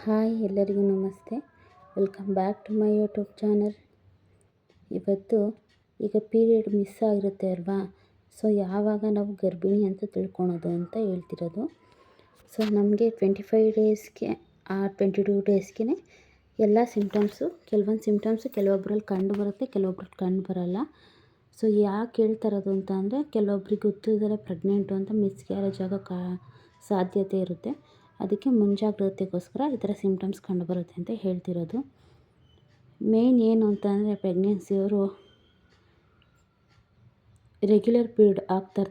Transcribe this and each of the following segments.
Hi ಎಲ್ಲರಿಗೂ ನಮಸ್ತೆ. Welcome back to my YouTube channel. ಇವತ್ತು ಈಗ ಪೀರಿಯಡ್ ಮಿಸ್ ಆಗಿರುತ್ತೆ ಅಲ್ವಾ? ಸೊ ಯಾವಾಗ ನಾವು ಗರ್ಭಿಣಿ ಅಂತ ತಿಳ್ಕೊಳೋದು ಅಂತ ಹೇಳ್ತಿರೋದು. ಸೊ ನಮಗೆ ಟ್ವೆಂಟಿ ಫೈವ್ ಡೇಸ್ಗೆ, ಆ ಟ್ವೆಂಟಿ ಟೂ ಡೇಸ್ಗೆ ಎಲ್ಲ ಸಿಂಪ್ಟಮ್ಸು, ಕೆಲವೊಂದು ಸಿಂಪ್ಟಮ್ಸು ಕೆಲವೊಬ್ಬರಲ್ಲಿ ಕಂಡು ಬರುತ್ತೆ, ಕೆಲವೊಬ್ರಲ್ಲಿ ಕಂಡು ಬರೋಲ್ಲ. ಸೊ ಯಾಕೆ ಹೇಳ್ತಾ ಇರೋದು ಅಂತ ಅಂದರೆ, ಕೆಲವೊಬ್ರಿಗೆ ಗೊತ್ತಿಲ್ಲದೆ ಪ್ರೆಗ್ನೆಂಟು ಅಂತ ಮಿಸ್ಕ್ಯಾರೇಜ್ ಆಗೋ ಕಾ, ಸಾಧ್ಯತೆ ಇರುತ್ತೆ. ಅದಕ್ಕೆ ಮುಂಜಾಗ್ರತೆಗೋಸ್ಕರ ಈ ಥರ ಸಿಮ್ಟಮ್ಸ್ ಕಂಡುಬರುತ್ತೆ ಅಂತ ಹೇಳ್ತಿರೋದು. ಮೇಯ್ನ್ ಏನು ಅಂತಂದರೆ ಪ್ರೆಗ್ನೆನ್ಸಿಯವರು ರೆಗ್ಯುಲರ್ ಪೀರಿಯಡ್ ಆಗ್ತಾ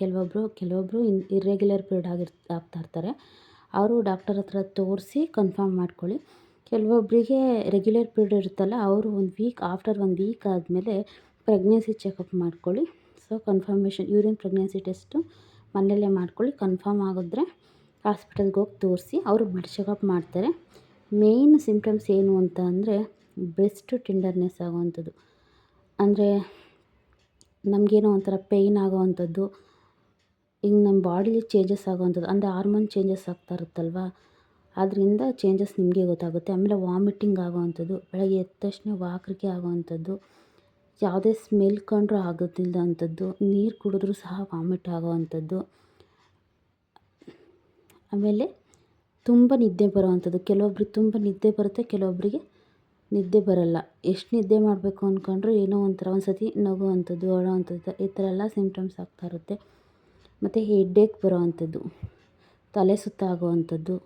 ಕೆಲವೊಬ್ಬರು ಕೆಲವೊಬ್ಬರು ಇನ್ ಇರ್ರೆಗ್ಯುಲರ್ ಪೀರಿಯಡ್ ಆಗಿರ್, ಆಗ್ತಾ ಇರ್ತಾರೆ. ಅವರು ಡಾಕ್ಟರ್ ಹತ್ರ ತೋರಿಸಿ ಕನ್ಫರ್ಮ್ ಮಾಡ್ಕೊಳ್ಳಿ. ಕೆಲವೊಬ್ಬರಿಗೆ ರೆಗ್ಯುಲರ್ ಪೀರಿಯಡ್ ಇರುತ್ತಲ್ಲ, ಅವರು ಒಂದು ವೀಕ್ ಆಫ್ಟರ್ ಒಂದು ವೀಕ್ ಆದಮೇಲೆ ಪ್ರೆಗ್ನೆನ್ಸಿ ಚೆಕಪ್ ಮಾಡ್ಕೊಳ್ಳಿ. So confirmation urine pregnancy test ಮನೆಯಲ್ಲೇ ಮಾಡ್ಕೊಳ್ಳಿ. ಕನ್ಫರ್ಮ್ ಆಗಿದ್ರೆ ಹಾಸ್ಪಿಟಲ್ಗೆ ಹೋಗಿ ತೋರಿಸಿ ಅವರು ಬ್ಲಡ್ ಚೆಕಪ್ ಮಾಡ್ತಾರೆ. ಮೇಯ್ನ್ ಸಿಂಪ್ಟಮ್ಸ್ ಏನು ಅಂತ ಅಂದರೆ ಬ್ರೆಸ್ಟ್ ಟೆಂಡರ್ನೆಸ್ ಆಗೋವಂಥದ್ದು. ಅಂದರೆ ನಮಗೇನೋ ಒಂಥರ ಪೇಯ್ನ್ ಆಗೋವಂಥದ್ದು ಈಗ ನಮ್ಮ ಬಾಡಿಲಿ ಚೇಂಜಸ್ ಆಗೋವಂಥದ್ದು, ಅಂದರೆ ಹಾರ್ಮೋನ್ ಚೇಂಜಸ್ ಆಗ್ತಾ ಇರುತ್ತಲ್ವಾ? ಅದರಿಂದ ಚೇಂಜಸ್ ನಿಮಗೆ ಗೊತ್ತಾಗುತ್ತೆ. ಆಮೇಲೆ ವಾಮಿಟಿಂಗ್ ಆಗೋವಂಥದ್ದು, ಬೆಳಗ್ಗೆ ಎದ್ದ ತಕ್ಷಣ ವಾಕರಿಕೆ ಆಗೋವಂಥದ್ದು, ಯಾವುದೇ ಸ್ಮೆಲ್ ಕಂಡ್ರೂ ಆಗೋದಿಲ್ಲದಂಥದ್ದು ನೀರು ಕುಡಿದ್ರೂ ಸಹ ವಾಮಿಟ್ ಆಗೋವಂಥದ್ದು. ಆಮೇಲೆ ತುಂಬ ನಿದ್ದೆ ಬರುವಂಥದ್ದು. ಕೆಲವೊಬ್ರಿಗೆ ತುಂಬ ನಿದ್ದೆ ಬರುತ್ತೆ ಕೆಲವೊಬ್ಬರಿಗೆ ನಿದ್ದೆ ಬರಲ್ಲ. ಎಷ್ಟು ನಿದ್ದೆ ಮಾಡಬೇಕು ಅಂದ್ಕೊಂಡ್ರು ಏನೋ ಒಂಥರ ಒಂದು ಸತಿ ನಗುವಂಥದ್ದು, ಅಳೋವಂಥದ್ದು, ಈ ಥರ ಎಲ್ಲ ಸಿಂಪ್ಟಮ್ಸ್ ಆಗ್ತಾ ಇರುತ್ತೆ. ಮತ್ತು ಹೆಡ್ಡೇಕ್ ಬರೋವಂಥದ್ದು, ತಲೆ ಸುತ್ತ ಆಗೋವಂಥದ್ದು.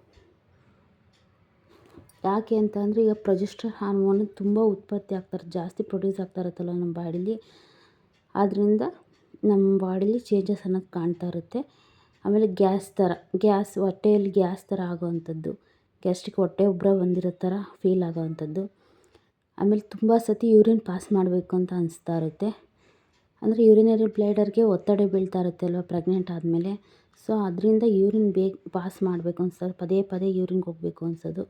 ಯಾಕೆ ಅಂತ ಅಂದರೆ ಈಗ ಪ್ರೊಜೆಸ್ಟರ್ ಹಾರ್ಮೋನ್ ತುಂಬ ಉತ್ಪತ್ತಿ ಆಗ್ತಾರೆ ಜಾಸ್ತಿ ಪ್ರೊಡ್ಯೂಸ್ ಆಗ್ತಾ ಇರುತ್ತಲ್ಲ ನಮ್ಮ ಬಾಡಿಲಿ. ಆದ್ದರಿಂದ ನಮ್ಮ ಬಾಡಿಲಿ ಚೇಂಜಸ್ ಅನ್ನೋದು ಕಾಣ್ತಾ ಇರುತ್ತೆ. ಆಮೇಲೆ ಗ್ಯಾಸ್ ಥರ, ಗ್ಯಾಸ್ ಹೊಟ್ಟೆಯಲ್ಲಿ ಗ್ಯಾಸ್ ಥರ ಆಗೋವಂಥದ್ದು. ಗ್ಯಾಸ್ಟ್ರಿಕ್ ಹೊಟ್ಟೆ ಉಬ್ಬರ ಬಂದಿರೋ ಥರ ಫೀಲ್ ಆಗೋವಂಥದ್ದು. ಆಮೇಲೆ ತುಂಬ ಸತಿ ಯೂರಿನ್ ಪಾಸ್ ಮಾಡಬೇಕು ಅಂತ ಅನಿಸ್ತಾ ಇರುತ್ತೆ. ಅಂದರೆ ಯೂರಿನರಿ ಬ್ಲೇಡರ್ಗೆ ಒತ್ತಡ ಬೀಳ್ತಾ ಇರುತ್ತೆ ಅಲ್ವಾ ಪ್ರೆಗ್ನೆಂಟ್ ಆದಮೇಲೆ. ಸೊ ಅದರಿಂದ ಯೂರಿನ್ ಬೇಗ ಪಾಸ್ ಮಾಡಬೇಕು ಅನ್ಸೋದು, ಪದೇ ಪದೇ ಯೂರಿನ್ಗೆ ಹೋಗಬೇಕು ಅನ್ಸೋದು.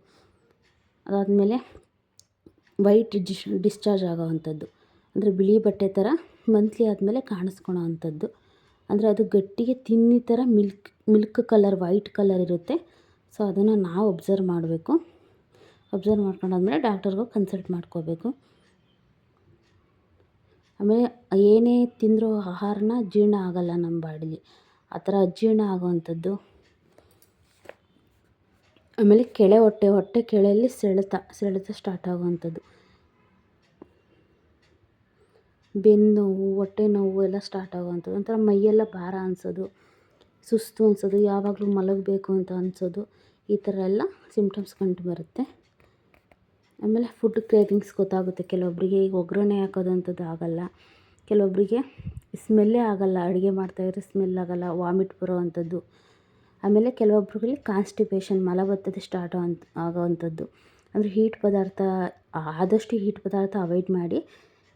ಅದಾದಮೇಲೆ ವೈಟ್ ಡಿಶ್ ಡಿಸ್ಚಾರ್ಜ್ ಆಗೋವಂಥದ್ದು. ಅಂದರೆ ಬಿಳಿ ಬಟ್ಟೆ ಥರ ಮಂತ್ಲಿ ಆದಮೇಲೆ ಕಾಣಿಸ್ಕೊಳೋ ಅಂಥದ್ದು ಅಂದರೆ ಅದು ಗಟ್ಟಿಗೆ ತಿನ್ನಿ ಥರ milk milk colour, white colour ಇರುತ್ತೆ. ಸೊ ಅದನ್ನು ನಾವು ಒಬ್ಸರ್ವ್ ಮಾಡಬೇಕು. ಒಬ್ಸರ್ವ್ ಮಾಡ್ಕೊಂಡಾದ್ಮೇಲೆ ಡಾಕ್ಟರ್ಗೂ ಕನ್ಸಲ್ಟ್ ಮಾಡ್ಕೋಬೇಕು. ಆಮೇಲೆ ಏನೇ ತಿಂದರೂ ಆಹಾರನ ಜೀರ್ಣ ಆಗಲ್ಲ ನಮ್ಮ ಬಾಡಿಲಿ. ಆ ಥರ ಅಜೀರ್ಣ ಆಗೋವಂಥದ್ದು. ಆಮೇಲೆ ಕೆಳೆ ಹೊಟ್ಟೆ ಹೊಟ್ಟೆ ಕೆಳೆಯಲ್ಲಿ ಸೆಳೆತ ಸೆಳೆತ ಸ್ಟಾರ್ಟ್ ಆಗುವಂಥದ್ದು. ಬೆನ್ನು ನೋವು ಹೊಟ್ಟೆ ನೋವು ಎಲ್ಲ ಸ್ಟಾರ್ಟ್ ಆಗುವಂಥದ್ದು. ಒಂಥರ ಮೈಯೆಲ್ಲ ಭಾರ ಅನಿಸೋದು. ಸುಸ್ತು ಅನಿಸೋದು. ಯಾವಾಗಲೂ ಮಲಗಬೇಕು ಅಂತ ಅನಿಸೋದು. ಈ ಥರ ಎಲ್ಲ ಸಿಂಪ್ಟಮ್ಸ್ ಕಂಡು ಬರುತ್ತೆ. ಆಮೇಲೆ ಫುಡ್ ಕ್ರೇವಿಂಗ್ಸ್ ಗೊತ್ತಾಗುತ್ತೆ. ಕೆಲವೊಬ್ಬರಿಗೆ ಈಗ ಒಗ್ಗರಣೆ ಹಾಕೋದಂಥದ್ದು ಆಗಲ್ಲ. ಕೆಲವೊಬ್ಬರಿಗೆ ಸ್ಮೆಲ್ಲೇ ಆಗೋಲ್ಲ. ಅಡುಗೆ ಮಾಡ್ತಾಯಿದ್ರೆ ಸ್ಮೆಲ್ ಆಗೋಲ್ಲ. ವಾಮಿಟ್ ಬರೋವಂಥದ್ದು. ಆಮೇಲೆ ಕೆಲವೊಬ್ಬರಿಗೆ ಕಾನ್ಸ್ಟಿಪೇಷನ್ ಮಲಬದ್ಧತೆ ಸ್ಟಾರ್ಟ್ ಆಗೋವಂಥದ್ದು. ಅಂದರೆ ಹೀಟ್ ಪದಾರ್ಥ, ಆದಷ್ಟು ಹೀಟ್ ಪದಾರ್ಥ ಅವಾಯ್ಡ್ ಮಾಡಿ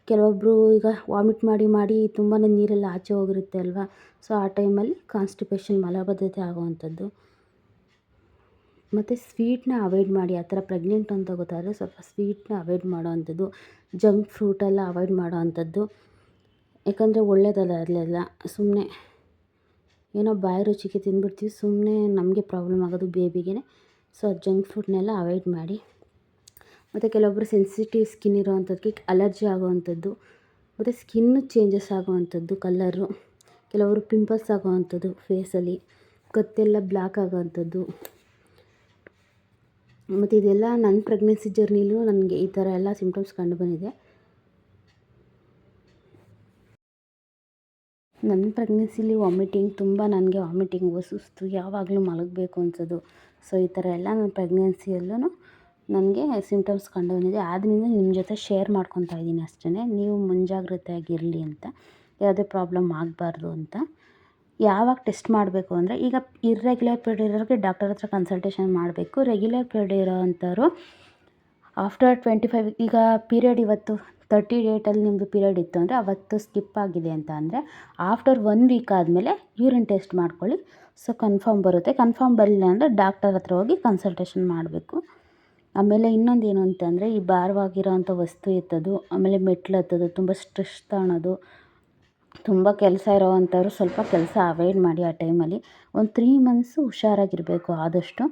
ಕೆಲವೊಬ್ಬರು ಈಗ ವಾಮಿಟ್ ಮಾಡಿ ಮಾಡಿ ತುಂಬಾ ನೀರೆಲ್ಲ ಆಚೆ ಹೋಗಿರುತ್ತೆ ಅಲ್ವಾ? ಸೊ ಆ ಟೈಮಲ್ಲಿ ಕಾನ್ಸ್ಟಿಪೇಷನ್ ಮಲಬದ್ಧತೆ ಆಗುವಂಥದ್ದು. ಮತ್ತು ಸ್ವೀಟ್ನ ಅವಾಯ್ಡ್ ಮಾಡಿ, ಆ ಥರ ಪ್ರೆಗ್ನೆಂಟ್ ಅಂತ ಗೊತ್ತಾದರೆ ಸ್ವಲ್ಪ ಸ್ವೀಟ್ನ ಅವಾಯ್ಡ್ ಮಾಡೋವಂಥದ್ದು. ಜಂಕ್ ಫ್ರೂಟೆಲ್ಲ ಅವಾಯ್ಡ್ ಮಾಡೋವಂಥದ್ದು. ಯಾಕಂದರೆ ಒಳ್ಳೆಯದಲ್ಲ ಅಲ್ಲೆಲ್ಲ ಸುಮ್ಮನೆ ಏನೋ ಬಾಯಿ ರುಚಿಗೆ ತಿಂದ್ಬಿಡ್ತೀವಿ ಸುಮ್ಮನೆ ನಮಗೆ ಪ್ರಾಬ್ಲಮ್ ಆಗೋದು ಬೇಬಿಗೆ ಸೊ ಜಂಕ್ ಫ್ರೂಟ್ನೆಲ್ಲ ಅವಾಯ್ಡ್ ಮಾಡಿ. ಮತ್ತು ಕೆಲವೊಬ್ಬರು ಸೆನ್ಸಿಟಿವ್ ಸ್ಕಿನ್ ಇರೋವಂಥದ್ದಕ್ಕೆ ಅಲರ್ಜಿ ಆಗುವಂಥದ್ದು, ಮತ್ತು ಸ್ಕಿನ್ನು ಚೇಂಜಸ್ ಆಗುವಂಥದ್ದು ಕಲ್ಲರು ಕೆಲವರು ಪಿಂಪಲ್ಸ್ ಆಗುವಂಥದ್ದು ಫೇಸಲ್ಲಿ ಕತ್ತೆಲ್ಲ ಬ್ಲ್ಯಾಕ್ ಆಗೋವಂಥದ್ದು. ಮತ್ತು ಇದೆಲ್ಲ ನನ್ನ ಪ್ರೆಗ್ನೆನ್ಸಿ ಜರ್ನಿಲೂ ನನಗೆ ಈ ಥರ ಎಲ್ಲ ಸಿಂಪ್ಟಮ್ಸ್ ಕಂಡು ಬಂದಿದೆ. ನನ್ನ ಪ್ರೆಗ್ನೆನ್ಸಿಲಿ ವಾಮಿಟಿಂಗ್ ತುಂಬ ನನಗೆ ವಾಮಿಟಿಂಗ್ ಸುಸ್ತು ಯಾವಾಗಲೂ ಮಲಗಬೇಕು ಅನ್ಸೋದು. ಸೊ ಈ ಥರ ಎಲ್ಲ ನನ್ನ ಪ್ರೆಗ್ನೆನ್ಸಿಯಲ್ಲೂ ನನಗೆ ಸಿಮ್ಟಮ್ಸ್ ಕಂಡು ಬಂದಿದೆ. ಆದ್ದರಿಂದ ನಿಮ್ಮ ಜೊತೆ ಶೇರ್ ಮಾಡ್ಕೊತಾ ಇದ್ದೀನಿ ಅಷ್ಟೇ ನೀವು ಮುಂಜಾಗ್ರತೆಯಾಗಿರಲಿ ಅಂತ. ಯಾವುದೇ ಪ್ರಾಬ್ಲಮ್ ಆಗಬಾರ್ದು ಅಂತ. ಯಾವಾಗ ಟೆಸ್ಟ್ ಮಾಡಬೇಕು ಅಂದರೆ ಈಗ ಇರ್ರೆಗ್ಯುಲರ್ ಪೀರಿಯಡ್ ಇರೋರಿಗೆ ಡಾಕ್ಟರ್ ಹತ್ರ ಕನ್ಸಲ್ಟೇಷನ್ ಮಾಡಬೇಕು. ರೆಗ್ಯುಲರ್ ಪೀರಿಯಡ್ ಇರೋವಂಥವ್ರು ಆಫ್ಟರ್ ಟ್ವೆಂಟಿ ಫೈವ್ ಈಗ ಪೀರಿಯಡ್ ಇವತ್ತು ತರ್ಟಿ ಡೇಟಲ್ಲಿ ನಿಮ್ಮದು ಪೀರಿಯಡ್ ಇತ್ತು ಅಂದರೆ ಅವತ್ತು ಸ್ಕಿಪ್ ಆಗಿದೆ ಅಂತ ಅಂದರೆ ಆಫ್ಟರ್ ಒನ್ ವೀಕ್ ಆದಮೇಲೆ ಯೂರಿನ್ ಟೆಸ್ಟ್ ಮಾಡ್ಕೊಳ್ಳಿ. ಸೊ ಕನ್ಫರ್ಮ್ ಬರುತ್ತೆ. ಕನ್ಫರ್ಮ್ ಬರಲಿಲ್ಲ ಅಂದರೆ ಡಾಕ್ಟರ್ ಹತ್ರ ಹೋಗಿ ಕನ್ಸಲ್ಟೇಷನ್ ಮಾಡಬೇಕು. ಆಮೇಲೆ ಇನ್ನೊಂದು ಏನು ಅಂತಂದರೆ, ಈ ಭಾರವಾಗಿರೋವಂಥ ವಸ್ತು ಎತ್ತೋದು, ಆಮೇಲೆ ಮೆಟ್ಲು ಹತ್ತೋದು, ತುಂಬ ಸ್ಟ್ರೆಸ್ ತಗೊಳೋದು, ತುಂಬ ಕೆಲಸ ಇರೋವಂಥವ್ರು ಸ್ವಲ್ಪ ಕೆಲಸ ಅವಾಯ್ಡ್ ಮಾಡಿ ಆ ಟೈಮಲ್ಲಿ. ಒಂದು ತ್ರೀ ಮಂತ್ಸು ಹುಷಾರಾಗಿರಬೇಕು ಆದಷ್ಟು.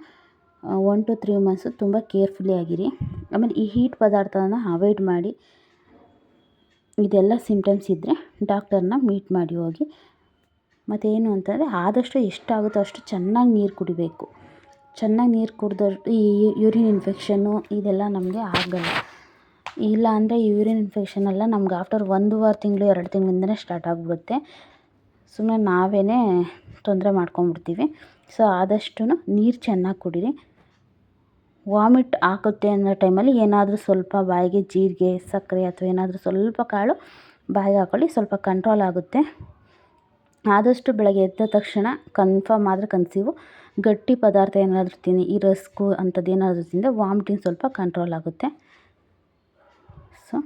ಒನ್ ಟು ತ್ರೀ ಮಂತ್ಸು ತುಂಬ ಕೇರ್ಫುಲ್ಲಿ ಆಗಿರಿ. ಆಮೇಲೆ ಈ ಹೀಟ್ ಪದಾರ್ಥವನ್ನು ಅವಾಯ್ಡ್ ಮಾಡಿ. ಇದೆಲ್ಲ ಸಿಂಪ್ಟಮ್ಸ್ ಇದ್ದರೆ ಡಾಕ್ಟರ್ನ ಮೀಟ್ ಮಾಡಿ ಹೋಗಿ. ಮತ್ತೇನು ಅಂತಂದರೆ, ಆದಷ್ಟು ಎಷ್ಟಾಗುತ್ತೋ ಅಷ್ಟು ಚೆನ್ನಾಗಿ ನೀರು ಕುಡಿಬೇಕು. ಚೆನ್ನಾಗಿ ನೀರು ಕುಡ್ದಷ್ಟು ಈ ಯೂರಿನ್ ಇನ್ಫೆಕ್ಷನ್ನು ಇದೆಲ್ಲ ನಮಗೆ ಆಗಲ್ಲ. ಇಲ್ಲ ಅಂದರೆ ಯೂರಿನ್ ಇನ್ಫೆಕ್ಷನ್ ಎಲ್ಲ ನಮ್ಗೆ ಆಫ್ಟರ್ ಒಂದೂವರೆ ತಿಂಗಳು, ಎರಡು ತಿಂಗಳಿಂದನೇ ಸ್ಟಾರ್ಟ್ ಆಗಿಬಿಡುತ್ತೆ. ಸುಮ್ಮನೆ ನಾವೇ ತೊಂದರೆ ಮಾಡ್ಕೊಂಡ್ಬಿಡ್ತೀವಿ. ಸೊ ಆದಷ್ಟು ನೀರು ಚೆನ್ನಾಗಿ ಕುಡೀರಿ. ವಾಮಿಟ್ ಹಾಕುತ್ತೆ ಅನ್ನೋ ಟೈಮಲ್ಲಿ ಏನಾದರೂ ಸ್ವಲ್ಪ ಬಾಯಿಗೆ ಜೀರಿಗೆ, ಸಕ್ಕರೆ ಅಥವಾ ಏನಾದರೂ ಸ್ವಲ್ಪ ಕಾಳು ಬಾಯಿಗೆ ಹಾಕೊಳ್ಳಿ, ಸ್ವಲ್ಪ ಕಂಟ್ರೋಲ್ ಆಗುತ್ತೆ. ಆದಷ್ಟು ಬೆಳಗ್ಗೆ ಎದ್ದ ತಕ್ಷಣ ಕನ್ಫರ್ಮ್ ಆದರೆ ಕನ್ಸಿವು. ಗಟ್ಟಿ ಪದಾರ್ಥ ಏನಾದರೂ ತಿನ್ನಿ, ಈ ರಸ್ಕು ಅಂಥದ್ದು ಏನಾದರೂ ತಿಂದರೆ ವಾಮಿಟಿಂಗ್ ಸ್ವಲ್ಪ ಕಂಟ್ರೋಲ್ ಆಗುತ್ತೆ. ಸೊ